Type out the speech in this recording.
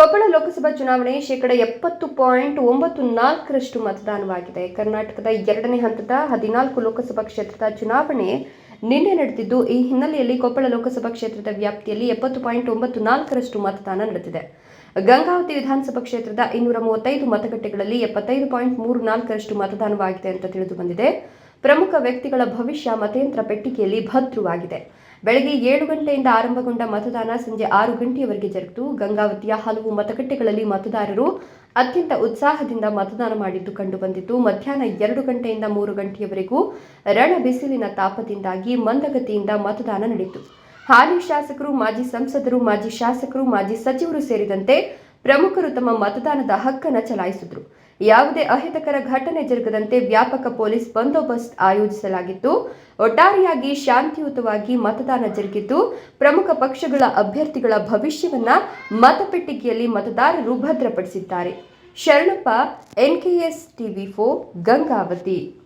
ಕೊಪ್ಪಳ ಲೋಕಸಭಾ ಚುನಾವಣೆ ಶೇಕಡ ಎಪ್ಪತ್ತು ಪಾಯಿಂಟ್ ಒಂಬತ್ತು ನಾಲ್ಕರಷ್ಟು ಮತದಾನವಾಗಿದೆ. ಕರ್ನಾಟಕದ ಎರಡನೇ ಹಂತದ ಹದಿನಾಲ್ಕು ಲೋಕಸಭಾ ಕ್ಷೇತ್ರದ ಚುನಾವಣೆ ನಿನ್ನೆ ನಡೆದಿದ್ದು, ಈ ಹಿನ್ನೆಲೆಯಲ್ಲಿ ಕೊಪ್ಪಳ ಲೋಕಸಭಾ ಕ್ಷೇತ್ರದ ವ್ಯಾಪ್ತಿಯಲ್ಲಿ ಎಪ್ಪತ್ತು ಪಾಯಿಂಟ್ ಒಂಬತ್ತು ನಾಲ್ಕರಷ್ಟು ಮತದಾನ ನಡೆದಿದೆ. ಗಂಗಾವತಿ ವಿಧಾನಸಭಾ ಕ್ಷೇತ್ರದ ಇನ್ನೂರ ಮೂವತ್ತೈದು ಮತಗಟ್ಟೆಗಳಲ್ಲಿ ಎಪ್ಪತ್ತೈದು ಪಾಯಿಂಟ್ ಮೂರು ನಾಲ್ಕರಷ್ಟು ಮತದಾನವಾಗಿದೆ ಅಂತ ತಿಳಿದು ಬಂದಿದೆ. ಪ್ರಮುಖ ವ್ಯಕ್ತಿಗಳ ಭವಿಷ್ಯ ಮತಯಂತ್ರ ಪೆಟ್ಟಿಗೆಯಲ್ಲಿ ಭದ್ರವಾಗಿದೆ. ಬೆಳಗ್ಗೆ ಏಳು ಗಂಟೆಯಿಂದ ಆರಂಭಗೊಂಡ ಮತದಾನ ಸಂಜೆ ಆರು ಗಂಟೆಯವರೆಗೆ ಜರುಗಿತು. ಗಂಗಾವತಿಯ ಹಲವು ಮತಗಟ್ಟೆಗಳಲ್ಲಿ ಮತದಾರರು ಅತ್ಯಂತ ಉತ್ಸಾಹದಿಂದ ಮತದಾನ ಮಾಡಿದ್ದು ಕಂಡುಬಂದಿತು ಮಧ್ಯಾಹ್ನ ಎರಡು ಗಂಟೆಯಿಂದ ಮೂರು ಗಂಟೆಯವರೆಗೂ ರಣ ಬಿಸಿಲಿನ ತಾಪದಿಂದಾಗಿ ಮಂದಗತಿಯಿಂದ ಮತದಾನ ನಡೆಯಿತು. ಹಾಲಿ ಶಾಸಕರು, ಮಾಜಿ ಸಂಸದರು, ಮಾಜಿ ಶಾಸಕರು, ಮಾಜಿ ಸಚಿವರು ಸೇರಿದಂತೆ ಪ್ರಮುಖರು ತಮ್ಮ ಮತದಾನದ ಹಕ್ಕನ್ನು ಚಲಾಯಿಸಿದ್ರು. ಯಾವುದೇ ಅಹಿತಕರ ಘಟನೆ ಜರುಗದಂತೆ ವ್ಯಾಪಕ ಪೊಲೀಸ್ ಬಂದೋಬಸ್ತ್ ಆಯೋಜಿಸಲಾಗಿತ್ತು. ಒಟ್ಟಾರೆಯಾಗಿ ಶಾಂತಿಯುತವಾಗಿ ಮತದಾನ ಜರುಗಿದ್ದು, ಪ್ರಮುಖ ಪಕ್ಷಗಳ ಅಭ್ಯರ್ಥಿಗಳ ಭವಿಷ್ಯವನ್ನ ಮತಪೆಟ್ಟಿಗೆಯಲ್ಲಿ ಮತದಾರರು ಭದ್ರಪಡಿಸಿದ್ದಾರೆ. ಶರಣಪ್ಪ ಎನ್ಕೆಎಸ್ ಟಿವಿ ಫೋ ಗಂಗಾವತಿ.